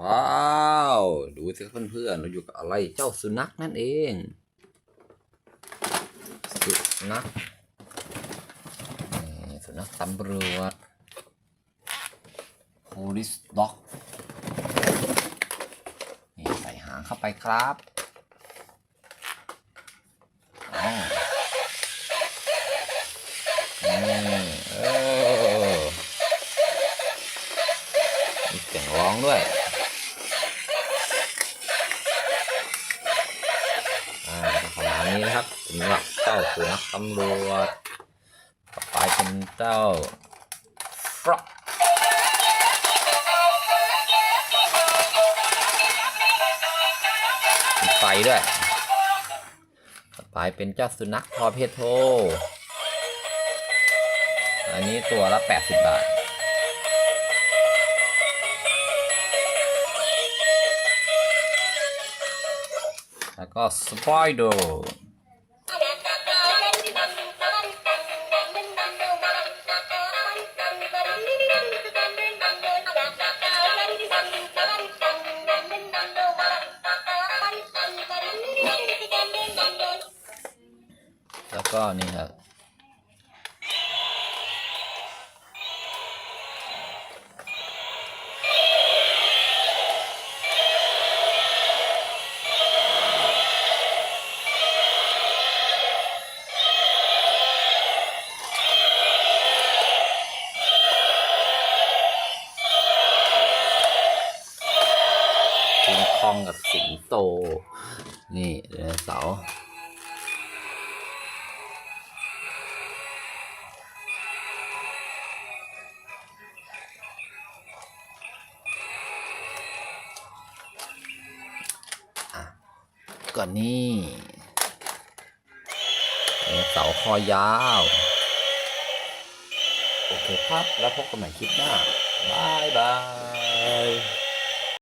ว้าว ดูสิครับเพื่อนๆเราอยู่กับอะไรเจ้าสุนัขนั่นเอง สุนัขสุนัขตำรวจ police dog นี่ใส่หางเข้าไปครับอ๋อเออเสียงร้องด้วย นี้นะครับสำหรับเจ้าสุนัขตำรวจต่อไปเป็นเจ้าฟรอกไฟด้วยต่อไปเป็นเจ้าสุนัขพอเพโท อันนี้ตัวละ 80 บาทแล้วก็สไปเดอยโด แล้วก็นี่ครับคิงคองกับสิงโต นี่เสา ก็นี่เสาคอยาว โอเคครับ แล้วพบกันใหม่คลิปหน้า บายบาย